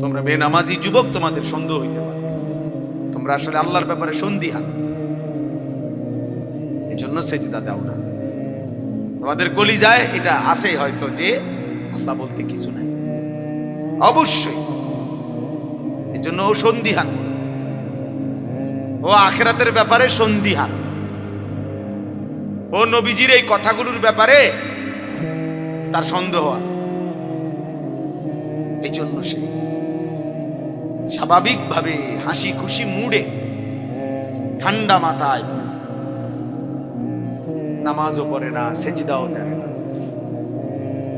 তোমরা বেনামাজি যুবক তোমাদের সন্দেহ হইতে পারে। তোমরা আসলে আল্লাহর ব্যাপারে সন্দিহান। এই জন্য সেজদা দাও না। তোমাদের গলি যায় এটা আছে হয়তো যে আল্লাহ বলতে কিছু নাই। অবশ্যই। এই জন্য ও সন্দিহান। ও আখেরাতের ব্যাপারে সন্দিহান। ও নবীজির এই কথাগুলোর ব্যাপারে তার সন্দেহ আছে। এই জন্য সে স্বাভাবিকভাবে হাসি খুশি মুডে ঠান্ডা মাথায় নামাজও পড়ে না, সেজদাও দেয় না।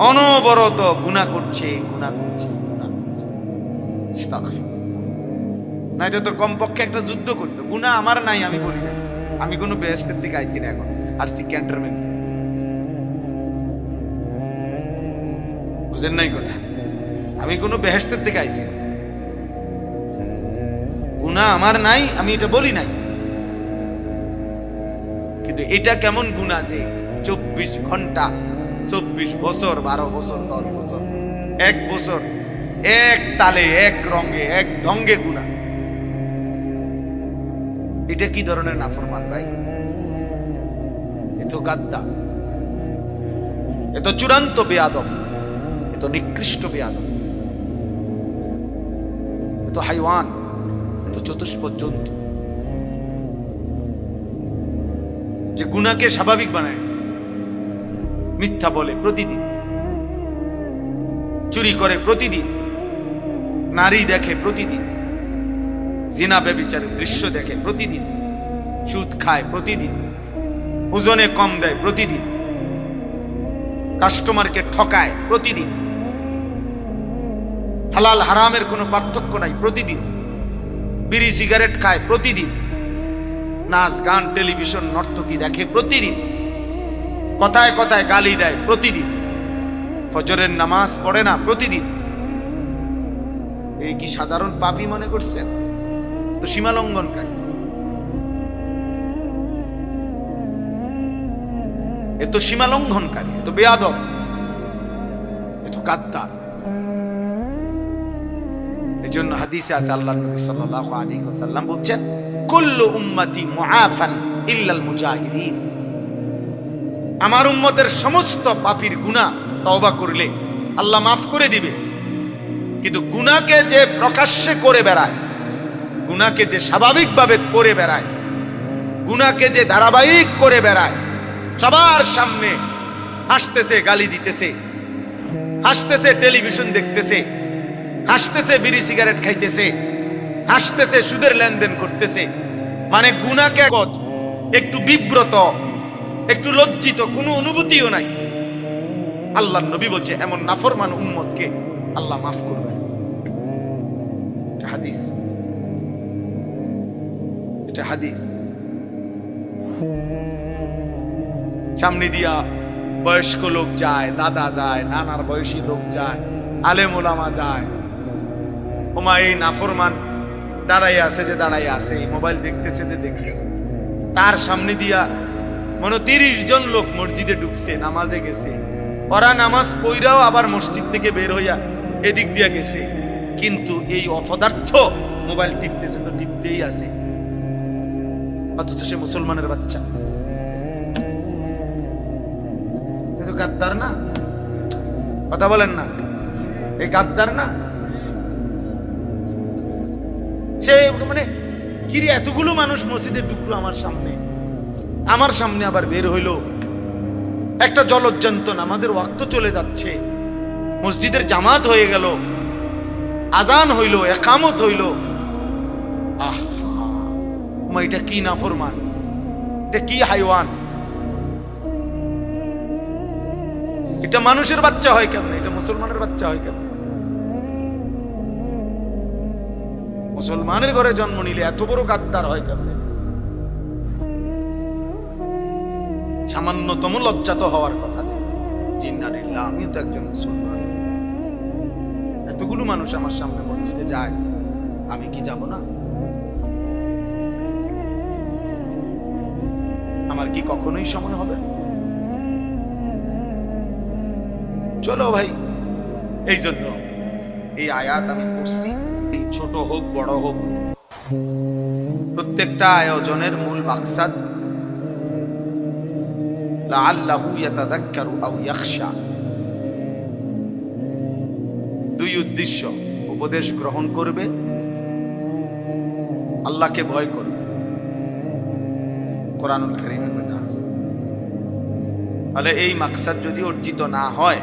অনবরত গুণা করছে গুণা করছে গুণা করছে। নয়তো তো কমপক্ষে একটা যুদ্ধ করতো। গুণা আমার নাই, আমি বলি না আমি কোনো বেহেস্তের দিকে আইছি না এখন, আর সি ক্যান্টনমেন্ট বুঝেন নাই কথা? আমি কোনো বেহেস্তের দিকে আইছি না। গুণা আমার নাই, আমি এটা বলি নাই। কিন্তু এটা কেমন গুণা যে চব্বিশ ঘণ্টা, চব্বিশ বছর, বারো বছর, দশ বছর, এক বছর, এক তালে, এক রঙে, এক ঢঙ্গে গুণা। এটা কি ধরনের নাফরমান ভাই? এ তো গাদ্দা। এ তো চূড়ান্ত বেয়াদব। এ তো নিকৃষ্ট বেয়াদব। এ তো হাইওয়ান। এ তো চতুষ্প জন্তু যে গুনাকে স্বাভাবিক বানায়। মিথ্যা বলে প্রতিদিন। চুরি করে প্রতিদিন। নারী দেখে প্রতিদিন। জিনা ব্যবিচারের দৃশ্য দেখে প্রতিদিন। সুদ খায় প্রতিদিন। ওজনে কম দেয় প্রতিদিন। কাস্টমারকে ঠকায় প্রতিদিন। হালাল, হারামের কোনো পার্থক্য নাই প্রতিদিন। বিড়ি সিগারেট খায় প্রতিদিন। নাচ, গান, টেলিভিশন, নর্তকী দেখে প্রতিদিন। কথায় কথায় গালি দেয় প্রতিদিন। ফজরের নামাজ পড়ে না প্রতিদিন। এই কি সাধারণ পাপী মনে করছেন? তো সীমা লঙ্ঘনকারী এ তো সীমা লঙ্ঘনকারী এ তো বেয়াদব, এ তো গাদ্দার। এই জন্য হাদিসে আছে আল্লাহ নবী সাল্লাল্লাহু আলাইহি ওয়াসাল্লাম বলছেন, কুল্লু উম্মতি মুআফান ইল্লাল মুজাহিদিন। আমার উম্মতের সমস্ত পাপীর গুনাহ তওবা করলে আল্লাহ মাফ করে দিবে। কিন্তু গুনাহকে যে প্রকাশ্যে করে বেড়ায়, গুনাহকে যে স্বাভাবিকভাবে করে বেড়ায়, গুনাহকে যে ধারাবাহিক করে বেড়ায়, সবার সামনে হাসতেছে, গালি দিতেছে, হাসতেছে, টেলিভিশন দেখতেছে হাসতেছে, বিড়ি সিগারেট খাইতেছে। হাসতেছে, সুদের লেনদেন করতেছে। মানে গুনাকে একটু বিব্রত, একটু লজ্জিত, কোনো অনুভূতিও নাই। আল্লাহ নবী বলছে, এমন নাফরমান উম্মতকে আল্লাহ মাফ করবেন। হাদিস। এটা হাদিস। সামনে দিয়া বয়স্ক লোক যায়, দাদা যায়, নানার বয়সী লোক যায়, আলেম ওলামা যায়। ওমা এই নাফরমান দাঁড়াই আছে যে দাঁড়াই আছে মোবাইল দেখতেছে যে দেখতেছে। তার সামনে দিয়া মনে তিরিশ জন লোক মসজিদে ঢুকছে, নামাজে গেছে। ওরা নামাজ পইরাও আবার মসজিদ থেকে বের হইয়া এদিক দিয়া গেছে। কিন্তু এই অপদার্থ মোবাইল টিপতেছে তো টিপতেই আছে। অথচ সে মুসলমানের বাচ্চা। গাদ্দার না? কথা বলেন না। এই গাদ্দার না? সে মানে কিরে, এতগুলো মানুষ মসজিদে ঢুকলো আমার সামনে। আমার সামনে আবার বের হইল। একটা জলজ্জান্ত নামাজের ওয়াক্ত চলে যাচ্ছে। মসজিদের জামাত হয়ে গেল। আজান হইল, একামত হইল। আহ এটা কি নাফরমান? এটা কি হাইওয়ান? এটা মানুষের বাচ্চা হয় কেমন? এটা মুসলমানের বাচ্চা হয় কেমন? মুসলমানের ঘরে জন্ম নিলে এত বড় গাদ্দার হয় কেমন? সামান্যতম লজ্জা তো হওয়ার কথা যে জিন্নারিল্লাহ আমিও তো একজন মুসলমান। এতগুলো মানুষ আমার সামনে মসজিদে যায়, আমি কি যাব না? আমার কি কখনোই সময় হবে? চলো ভাই, এই জন্য এই আয়াত আমি পড়ছি। ছোট হোক, বড় হোক। প্রত্যেকটা আয়োজনের মূল মাকসাদ দুই উদ্দেশ্য, উপদেশ গ্রহণ করবে, আল্লাহকে ভয় করবে। কোরআনুল তাহলে এই মাকসাদ যদি অর্জিত না হয়,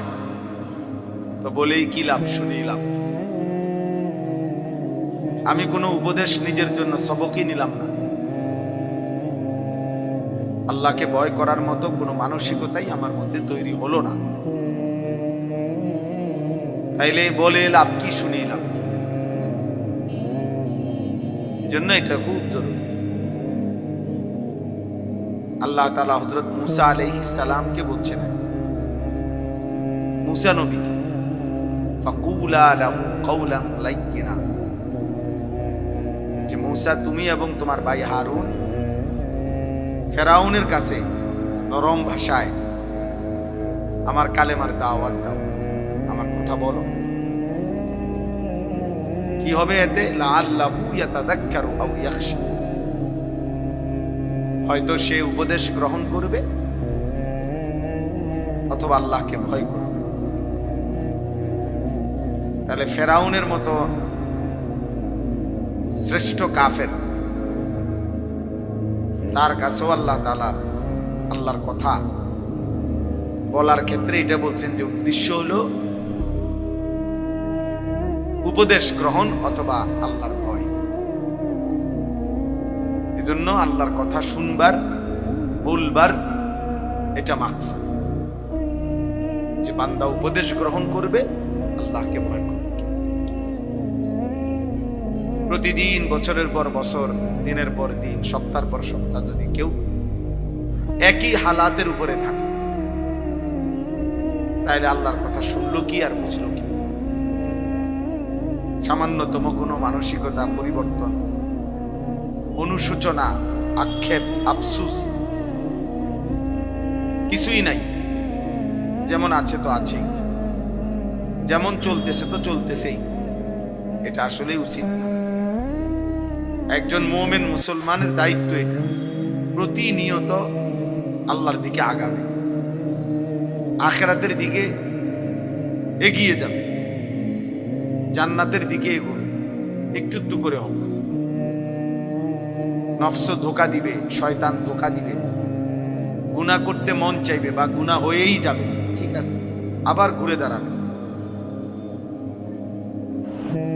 তো বলেই কি লাভ, শুনেই লাভ। আমি কোনো উপদেশ নিজের জন্য সবকই নিলাম না। আল্লাহকে ভয় করার মতো কোনো মানসিকতাই আমার মধ্যে তৈরি হলো না। তাইলে বলে লাভ কি শুনে লাভ? জন্য এটা খুব জরুরি। আল্লাহ তালা হজরত মুসা আলহ সালামকে বলছেন, মুসা নবীকে ফাকুলা লাহু কওলান লাইয়িনা যে মুসা, তুমি এবং তোমার ভাই হারুন ফেরাউনের কাছে নরম ভাষায় আমার কালেমার দাওয়াত দাও। আমার কথা বলো। কি হবে এতে? হয়তো সে উপদেশ গ্রহণ করবে অথবা আল্লাহকে ভয় করবে। তাহলে ফেরাউনের মতো শ্রেষ্ঠ কাফের। তার কাছেও আল্লাহ তালা আল্লাহর কথা বলার ক্ষেত্রে এটা বলছেন যে উদ্দেশ্য হলো উপদেশ গ্রহণ অথবা আল্লাহর ভয়। এজন্য আল্লাহর কথা শুনবার, বলবার এটা মাকসাদ। যে বান্দা উপদেশ গ্রহণ করবে, আল্লাহকে ভয় করবে। প্রতিদিন, বছরের পর বছর, দিনের পর দিন, সপ্তাহের পর সপ্তাহ যদি কেউ একই হালাতের উপরে থাকে, তাইলে আল্লাহর কথা শুনলো কি আর বুঝলো কি? সামান্যতম কোনো মানসিকতা, পরিবর্তন অনুসূচনা আক্ষেপ, আফসুস কিছুই নাই। যেমন আছে তো আছেই, যেমন চলতেছে তো চলতেছেই। এটা আসলে উচিত না। একজন মোমেন মুসলমানের দায়িত্ব এটা। প্রতিনিয়ত আল্লাহর দিকে আগাবে। আখেরাতের দিকে এগিয়ে যাবে। জান্নাতের দিকে এগোবে। একটু একটু করে হোক। নফস ধোকা দিবে, শয়তান ধোকা দিবে। গুণা করতে মন চাইবে বা গুণা হয়েই যাবে। ঠিক আছে। আবার ঘুরে দাঁড়াবে।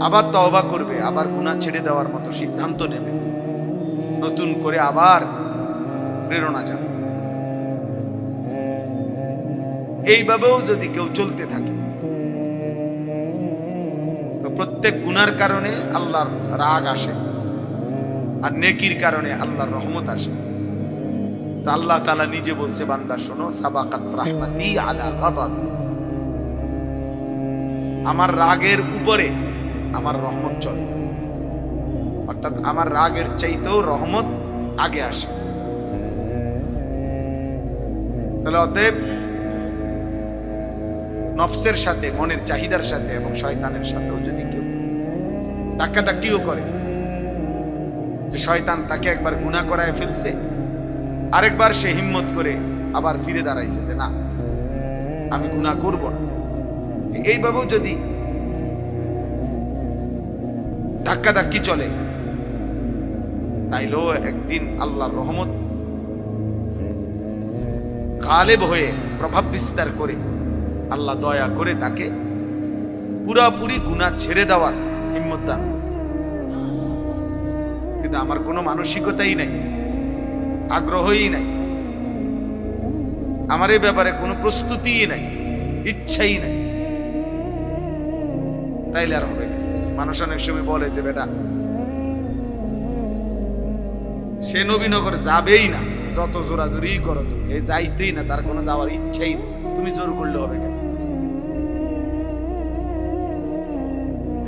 আবার তওবা করবে, আবার গুণা ছেড়ে দেওয়ার মতো সিদ্ধান্ত নেবে। নতুন করে আবার প্রেরণা যাবে। এইভাবেও যদি কেউ চলতে থাকে প্রত্যেক গুনার কারণে আল্লাহর রাগ আসে, আর নেকির কারণে আল্লাহর রহমত আসে। তা আল্লাহ তালা নিজে বলছে, বান্দা, শোনো, সাবাকাত রাহমাতি আলা আমার রাগের উপরে আমার রহমত চলে। অর্থাৎ আমার রাগের চাইতেও রহমত আগে আসে। তাহলে অতএব নফসের সাথে, মনের চাহিদার সাথে এবং শয়তানের সাথেও যদি কেউ ধাক্কাধাক্কিও করে, যে শয়তান তাকে একবার গুণা করায় ফেলছে, আরেকবার সে হিম্মত করে আবার ফিরে দাঁড়াইছে যে না, আমি গুণা করব না। এইভাবেও যদি ধাক্কা ধাক্কি চলে। তাইলেও একদিন আল্লাহর রহমত গালেব হয়ে প্রভাব বিস্তার করে আল্লাহ দয়া করে তাকে পুরাপুরি গুণা ছেড়ে দেওয়ার হিম্মত দান কিন্তু আমার কোনো মানসিকতাই নাই, আগ্রহই নাই। আমার এই ব্যাপারে কোনো প্রস্তুতিই নাই, ইচ্ছাই নাই। তাইলে আর হবে মানুষ অনেক সময় বলে যে, বেটা, সে নবীনগর যাবেই না। যত জোরাজোরি করো তুমি, এ যাইতেই না, তার কোনো যাওয়ার ইচ্ছাই নেই। তুমি জোর করলে হবে কেন?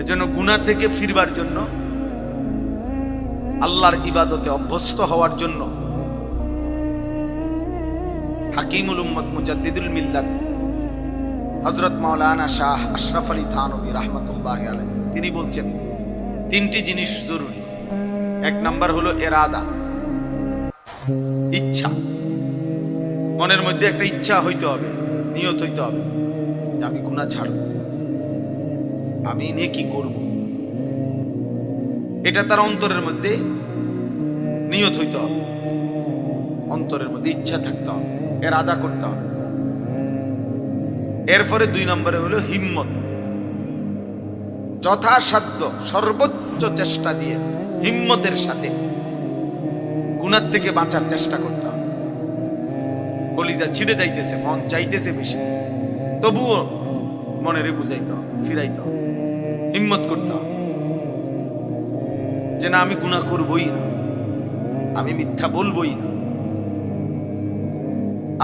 এজন্য গুণা থেকে ফিরবার জন্য, আল্লাহর ইবাদতে অভ্যস্ত হওয়ার জন্য, হাকিমুল উম্মদ মুজাদ্দিদুল মিল্লাত হজরত মাওলানা শাহ আশরাফ আলী থানবী রহমতুল্লাহ আলাই তিনি বলছেন, তিনটি জিনিস জরুরি। এক নাম্বার হলো এরাদা। ইচ্ছা। মনের মধ্যে একটা ইচ্ছা হইতে হবে, নিয়ত হইতে হবে আমি গুণা ছাড়ব। আমি নেকি করব। এটা তার অন্তরের মধ্যে নিয়ত হইতে হবে। অন্তরের মধ্যে ইচ্ছা থাকতে হবে এর আদা করতে হবে। এরপরে দুই নম্বরে হলো হিম্মত। যথাসাধ্য সর্বোচ্চ চেষ্টা দিয়ে হিম্মতের সাথে গুণার থেকে বাঁচার চেষ্টা করতে হবে। কলিজা ছিঁড়ে যাইতেছে, মন চাইতেছে বেশি। তবুও মনেরে বুঝাইতে হবে, ফিরাইতে হবে। হিম্মত করতে হবে। যে না, আমি গুণা করবই না। আমি মিথ্যা বলবই না।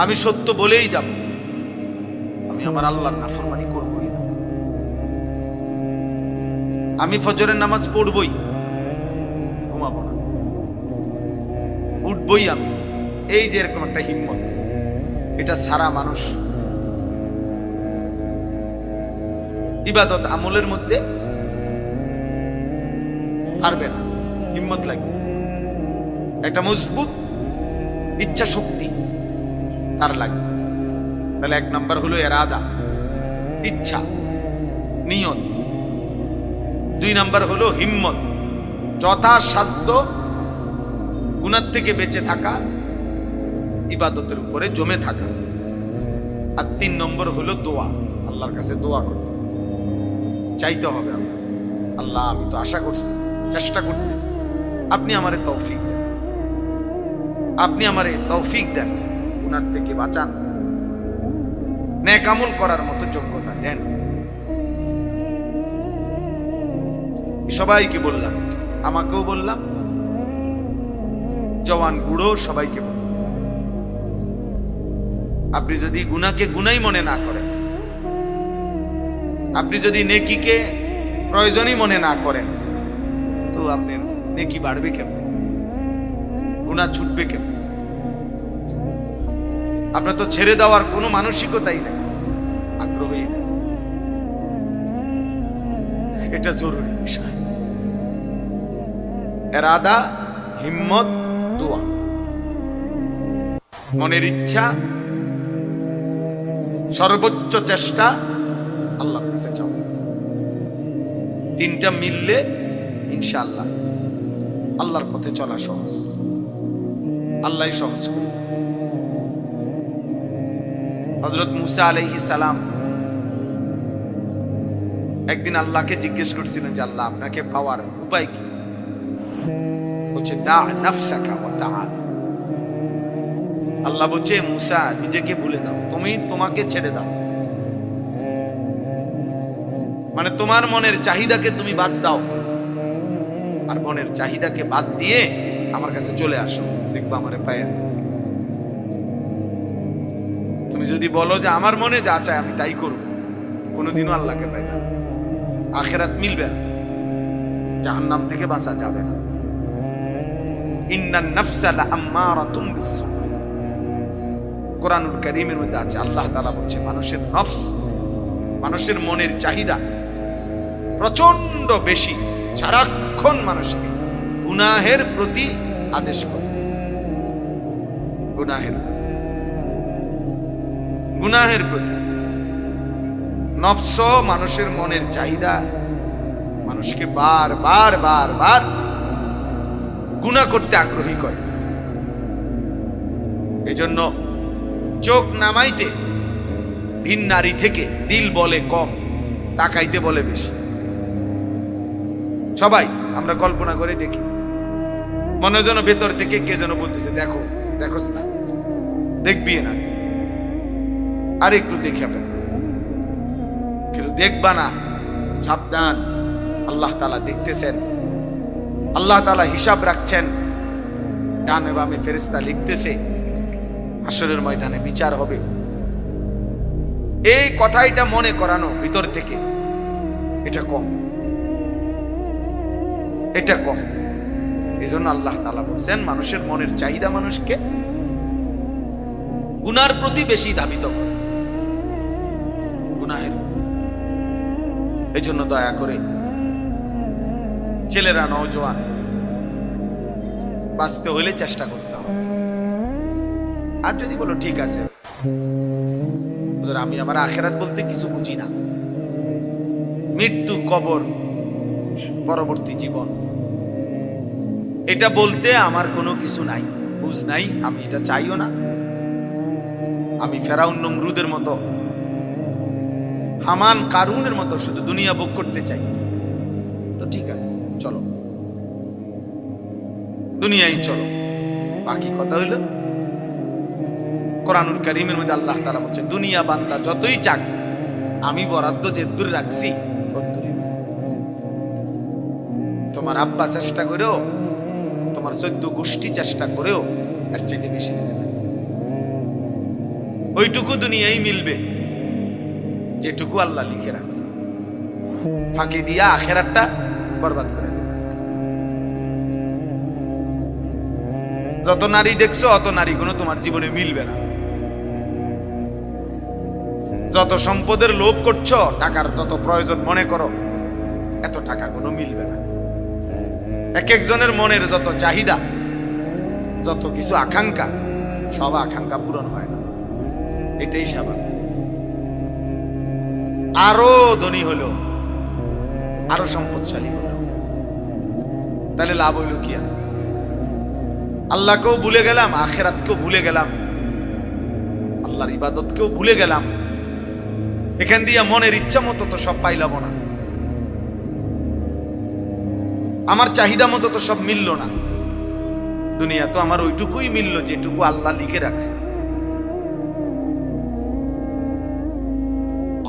আমি সত্য বলেই যাব। আমি আমার আল্লাহর নাফরমানি করবই আমি ফজরের নামাজ পড়বই। ঘুমাবো না। উঠবই আমি। এই যে এরকম একটা হিম্মত। এটা সারা মানুষ ইবাদত আমলের মধ্যে পারবে না। হিম্মত লাগবে। একটা মজবুত ইচ্ছা শক্তি তার লাগবে। তাহলে এক নম্বর হলো এরাদা, ইচ্ছা, নিয়ত। দুই নাম্বার হলো হিম্মত। যথাসাধ্য গুণার থেকে বেঁচে থাকা, ইবাদতের উপরে জমে থাকা। আর তিন নম্বর হলো দোয়া, আল্লাহর কাছে দোয়া করতে। চাইতে হবে আল্লাহর কাছে। আল্লাহ, আমি তো আশা করছি, চেষ্টা করতেছি। আপনি আমারে তৌফিক আপনি আমারে তৌফিক দেন, গুনার থেকে বাঁচান। ন্যাকামল করার মতো যোগ্যতা দেন। সবাইকে বললাম, আমাকেও বললাম, জওয়ান বুড়ো সবাইকে বললাম। আপনি যদি গুনাকে গুনাই মনে না করেন, আপনি যদি নেকিকে প্রয়োজনই মনে না করেন, তো আপনার নেকি বাড়বে কেমন? গুণা ছুটবে কেমন? আপনার তো ছেড়ে দেওয়ার কোনো মানসিকতাই নেই, আগ্রহই নেই। এটা জরুরি বিষয়। এরাদা, হিম্মত, দোয়া। মনের ইচ্ছা, সর্বোচ্চ চেষ্টা, আল্লাহর কাছে চাও তিনটা মিললে ইনশাআল্লাহ আল্লাহর পথে চলা সহজ। আল্লাহ সহজ হজরত মুসা আলাইহি সালাম একদিন আল্লাহকে জিজ্ঞেস করছিলেন যে, আল্লাহ, আপনাকে পাওয়ার উপায় কি? বলছে, দা নাফসাকা আল্লাহ বলছে, মুসা, নিজেকে ভুলে যাও। তুমি তোমাকে ছেড়ে দাও। মানে তোমার মনের চাহিদাকে তুমি বাদ দাও। আর মনের চাহিদাকে বাদ দিয়ে আমার কাছে চলে আসো। দেখব আমার পায়ে। তুমি যদি বলো যে আমার মনে যা চায় আমি তাই করব কোনোদিনও আল্লাহকে পাইবে না। আখেরাত মিলবে না। জাহান্নাম থেকে বাঁচা যাবে না। মানুষের মনের চাহিদা প্রচণ্ড বেশি, সারাক্ষণ মানুষকে গুনাহের প্রতি আদেশ করে। গুনাহের প্রতি। গুনাহের প্রতি। নফস মানুষের মনের চাহিদা, মানুষকে বার বার বার বার গুণা করতে আগ্রহী করে। এজন্য চোখ নামাইতে ভিন নারী থেকে দিল বলে কম, তাকাইতে বলে বেশি। সবাই, আমরা কল্পনা করে দেখি। মনে যেন ভেতর থেকে কে যেন বলতেছে, দেখো দেখো না দেখবি না আর একটু দেখে ফেল। কিন্তু দেখবা না, সাবধান। আল্লাহ তালা দেখতেছেন। আল্লাহ তালা হিসাব রাখছেন। ডানে বামে ফেরেস্তা লিখতেছে আসরের ময়দানে বিচার হবে। এই কথাইটা মনে করানো ভিতর থেকে, এটা কম। এটা কম। এই জন্য আল্লাহ তালা বলছেন, মানুষের মনের চাহিদা মানুষকে গুনার প্রতি বেশি ধাবিত গুনাহের এই জন্য দয়া করে ছেলেরা, নওজোয়ান। বাঁচতে হলে চেষ্টা করতে হবে। আর যদি বলো ঠিক আছে আমি আমার আখেরাত বলতে কিছু বুঝি না। মৃত্যু, কবর, পরবর্তী জীবন। এটা বলতে আমার কোনো কিছু নাই, বুঝ নাই, আমি এটা চাইও না। আমি ফেরাউন নমরুদের মতো, হামান কারুনের মতো শুধু দুনিয়া ভোগ করতে চাই। তো ঠিক আছে। চলো। দুনিয়ায় চলো। বাকি কথা হইল, কোরআনুল করিমের মধ্যে আল্লাহ তালা বলছেন দুনিয়া বান্দা যতই চাক, আমি বরাদ্দ যে দূরে রাখছি তোমার আব্বা চেষ্টা করেও, তোমার চোদ্দ গোষ্ঠী চেষ্টা করেও এর চাইতে বেশি দিতে পারে ওইটুকু দুনিয়াই মিলবে, যেটুকু আল্লাহ লিখে রাখছে। ফাঁকি দিয়া আখেরাতটা বরবাদ করে যত নারী দেখছ, অত নারী কোনো তোমার জীবনে মিলবে না। যত সম্পদের লোভ করছ, টাকার তত প্রয়োজন, মনে করো, এত টাকা কোনো মিলবে না। এক একজনের মনের যত চাহিদা, যত কিছু আকাঙ্ক্ষা, সব আকাঙ্ক্ষা পূরণ হয় না। এটাই স্বাভাবিক। আরও ধনী হলো আরও সম্পদশালী হলো তাহলে লাভ হইল কি আর? আল্লাহকেও ভুলে গেলাম, আখেরাতকেও ভুলে গেলাম। আল্লাহর ইবাদতকেও ভুলে গেলাম। এখান দিয়ে মনের ইচ্ছা মতো তো সব পাইলাম না। আমার চাহিদা মতো তো সব মিলল না। দুনিয়া তো আমার ওইটুকুই মিলল, যেটুকু আল্লাহ লিখে রাখছে।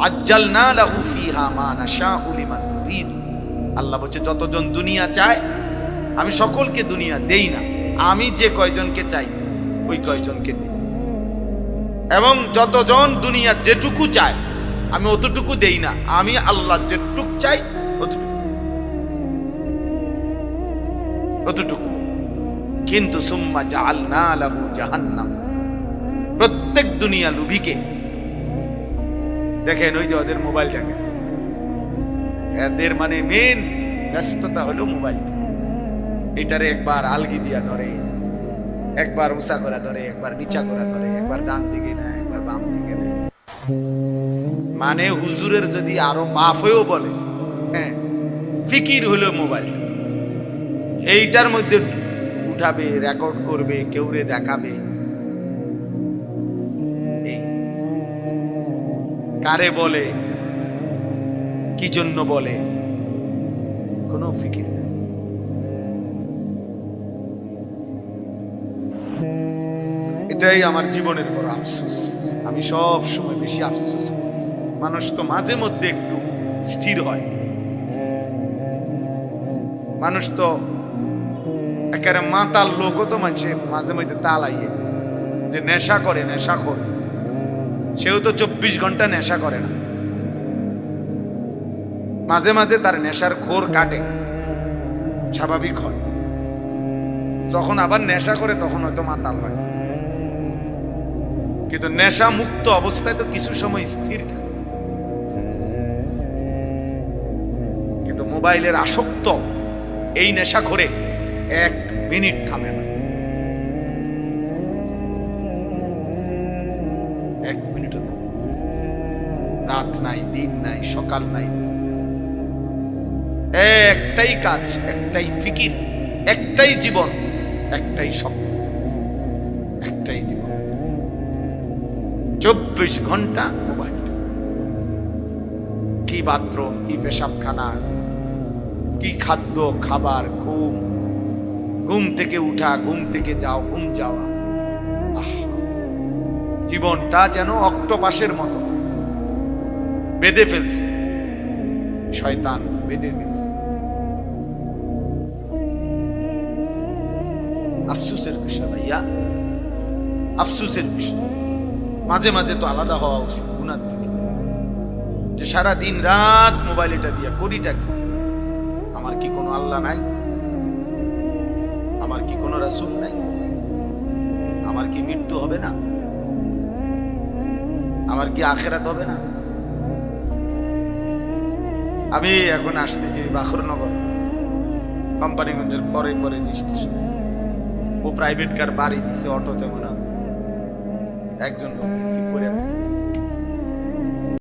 আজ্জাল না লাহু ফিহা মা নাশাউ লিমান আল্লাহ বলছে, যতজন দুনিয়া চায়, আমি সকলকে দুনিয়া দেই না। আমি যে কয়জনকে চাই, ওই কয়জনকে দিই। এবং যতজন দুনিয়া যেটুকু চায়, আমি অতটুকু দেই না। আমি আল্লাহ যেটুক চাই, অতটুকু। অতটুকু। কিন্তু সুম্মা জাআলনা লাহু জাহান্নাম। প্রত্যেক দুনিয়া লুভিকে। দেখেন ওই যে ওদের মোবাইল এদের মানে মেন ব্যস্ততা হলো মোবাইল। এটারে একবার আলগি দিয়া ধরে, একবার উঁচা করা ধরে, একবার নিচা করা ধরে, একবার ডান দিকে না একবার বাম দিকে নেয়। মানে হুজুরের যদি আরও মাফ হয়েও বলে হ্যাঁ ফিকির হলো মোবাইল। এইটার মধ্যে উঠাবে রেকর্ড করবে, কেউরে দেখাবে। কারে বলে? কি জন্য বলে? কোনো ফিকির এটাই আমার জীবনের বড় আফসোস। আমি সব সময় বেশি আফসোস মানুষ তো মাঝে মধ্যে একটু স্থির হয়। মানুষ তো একেবারে মাতাল লোকও তো মানুষের মাঝে মধ্যে তালাইয়ে যে নেশা করে নেশা করে। সেও তো চব্বিশ ঘণ্টা নেশা করে না। মাঝে মাঝে তার নেশার ঘোর কাটে। স্বাভাবিক হয়। যখন আবার নেশা করে, তখন হয়তো মাতাল হয়। কিন্তু নেশা মুক্ত অবস্থায় তো কিছু সময় স্থির থাকে। কিন্তু মোবাইলের আসক্ত এই নেশা করে এক মিনিট থামে না। এক মিনিটও থামে রাত নাই, দিন নাই, সকাল নাই। একটাই কাজ, একটাই ফিকির, একটাই জীবন, একটাই স্বপ্ন, একটাই জীবন। চব্বিশ ঘণ্টা মোবাইল। কি বাথরুম, কি পেশাবখানা, কি খাদ্য, খাবার, ঘুম। ঘুম থেকে উঠা, ঘুম থেকে যাও, ঘুম যাওয়া! জীবনটা যেন অক্টোপাসের মতো। বেঁধে ফেলছে। শয়তান বেঁধে ফেলছে। আফসুসের বিষয় ভাইয়া। আফসুসের বিষয়। মাঝে মাঝে তো আলাদা হওয়া উচিত, গুনার থেকে যে সারা দিন রাত মোবাইল এটা দিয়ে, করিটা কি? আমার কি কোনো আল্লাহ নাই? আমার কি কোনো রাসূল নাই? আমার কি মৃত্যু হবে না? আমার কি আখেরাত হবে না? আমি এখন আসতেছি বাখরনগর, কোম্পানিগঞ্জের পরে পরে যে স্টেশন ও প্রাইভেট কার বাড়ি দিছে অটোতে মনে। একজন লোক দেখছি পড়ে আছে